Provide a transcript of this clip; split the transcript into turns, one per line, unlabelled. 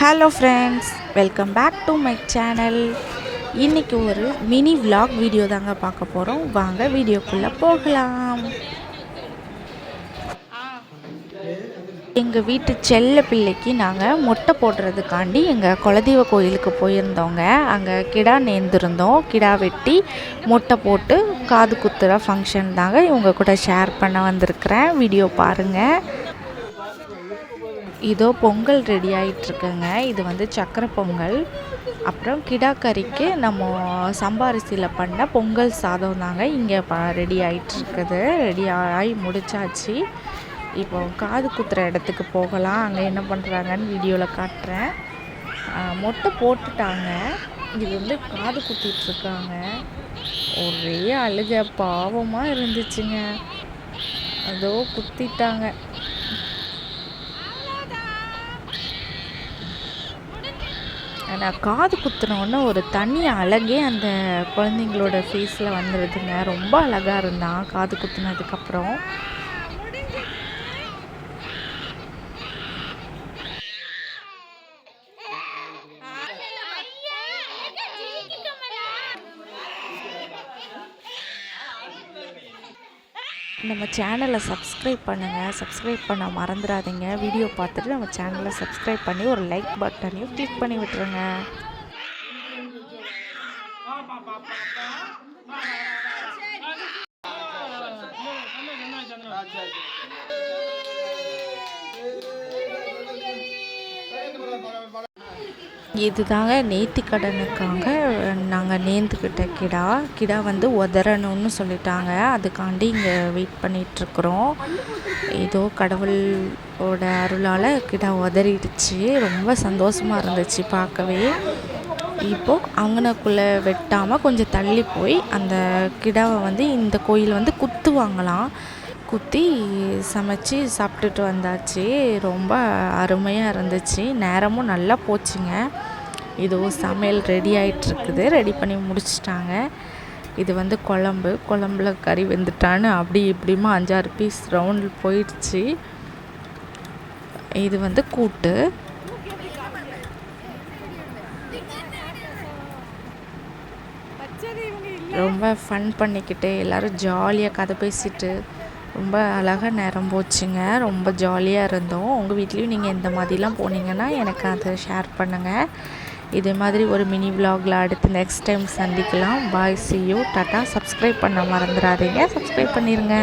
Hello friends welcome back to my channel இன்றைக்கி ஒரு mini vlog video தாங்க பார்க்க போகிறோம் வாங்க வீடியோக்குள்ளே போகலாம். எங்கள் வீட்டு செல்ல பிள்ளைக்கு நாங்கள் மொட்டை போடுறதுக்காண்டி எங்கள் குலதெய்வ கோயிலுக்கு போயிருந்தோங்க. அங்கே கிடா நேர்ந்திருந்தோம். கிடா வெட்டி மொட்டை போட்டு காது குத்துற ஃபங்க்ஷன் தாங்க இவங்க கூட ஷேர் பண்ண வந்திருக்கிறேன். வீடியோ பாருங்கள் இதோ பொங்கல் ரெடி ஆகிட்டுருக்குங்க இது வந்து சக்கரை பொங்கல். அப்புறம் கிடாக்கறிக்கு நம்ம சம்பாரிசியில் பண்ண பொங்கல் சாதம் தாங்க இங்கே ப ரெடி ஆகிட்டுருக்குது ரெடி ஆகி முடிச்சாச்சு. இப்போ காது குத்துற இடத்துக்கு போகலாம். அங்கே என்ன பண்ணுறாங்கன்னு வீடியோவில் காட்டுறேன். மொட்டை போட்டுட்டாங்க. இது வந்து காது குத்திட்டுருக்காங்க. ஒரே அழுக பாவமாக இருந்துச்சுங்க. அதோ குத்திட்டாங்க. ஆனால் காது குத்துனோடனே ஒரு தனி அழகே அந்த குழந்தைங்களோட ஃபேஸில் வந்துடுதுங்க ரொம்ப அழகாக இருந்தான் காது குத்துனதுக்கப்புறம். நம்ம சேனலை சப்ஸ்கிரைப் பண்ணுங்கள் சப்ஸ்கிரைப் பண்ண மறந்துடாதீங்க. வீடியோ பார்த்துட்டு நம்ம சேனலை சப்ஸ்கிரைப் பண்ணி ஒரு லைக் பட்டனையும் கிளிக் பண்ணி விட்டுருங்க. இதுதாங்க நேர்த்திக்கடனுக்காக நாங்கள் நேர்ந்துக்கிட்ட கிடா. கிடா வந்து உதறணும்னு சொல்லிட்டாங்க. அதுக்காண்டி இங்கே வெயிட் பண்ணிகிட்ருக்குறோம் ஏதோ கடவுளோட அருளால் கிடா உதறிடுச்சு. ரொம்ப சந்தோஷமாக இருந்துச்சு பார்க்கவே. இப்போது அங்கனக்குள்ளே வெட்டாமல் கொஞ்சம் தள்ளி போய் அந்த கிடாவை வந்து இந்த கோயில் வந்து குத்துவாங்களாம். குத்தி சமைச்சு சாப்பிட்டுட்டு வந்தாச்சு. ரொம்ப அருமையாக இருந்துச்சு. நேரமும் நல்லா போச்சுங்க. இதோ சமையல் ரெடி ஆகிட்டுருக்குது ரெடி பண்ணி முடிச்சிட்டாங்க. இது வந்து குழம்பு. குழம்புல கறி வெந்துட்டான்னு அப்படி இப்படிமா அஞ்சாறு பீஸ் ரவுண்ட் போயிடுச்சு. இது வந்து கூட்டு. ரொம்ப ஃபன் பண்ணிக்கிட்டு எல்லோரும் ஜாலியாக கதை பேசிட்டு ரொம்ப அழகாக நேரம் போச்சுங்க. ரொம்ப ஜாலியாக இருந்தோம். உங்கள் வீட்லேயும் நீங்கள் இந்த மாதிரிலாம் போனீங்கன்னா எனக்கு அதை ஷேர் பண்ணுங்கள் இதே மாதிரி ஒரு மினி விலாகில் அடுத்து நெக்ஸ்ட் டைம் சந்திக்கலாம். பாய் சி யூ டாட்டா சப்ஸ்கிரைப் பண்ண மறந்துடாதீங்க சப்ஸ்கிரைப் பண்ணிடுங்க